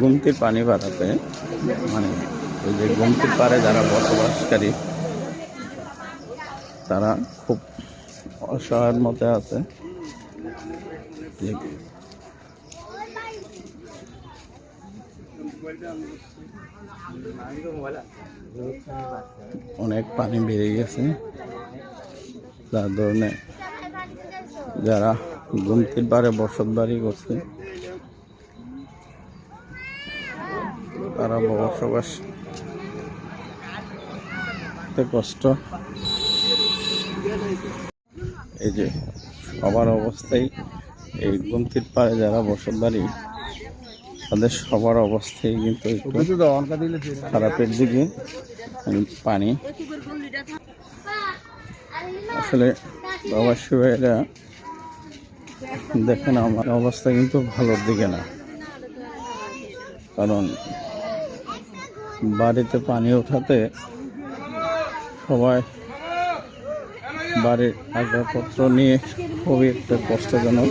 গুমতির পানি বাড়াতে মানে ওই যে গুমতির পাড়ে যারা বসবাসকারী, তারা খুব অসহায়ের মতে আছে। অনেক পানি বেড়ে গেছে। যার ধরনে যারা গুমতির পাড়ে বসত বাড়ি করছে, তারা বসবাস কষ্ট। এই যে সবার অবস্থাই এই গুমতির পাড়ে যারা বসত বাড়ি তাদের সবার অবস্থাই কিন্তু খারাপের দিকে। পানি আসলে প্রবাসী ভাইয়েরা দেখেন আমার অবস্থা কিন্তু ভালোর দিকে না। কারণ বাড়িতে পানি ওঠাতে সবাই বাড়ির আসবাবপত্র নিয়ে খুবই একটা কষ্টজনক।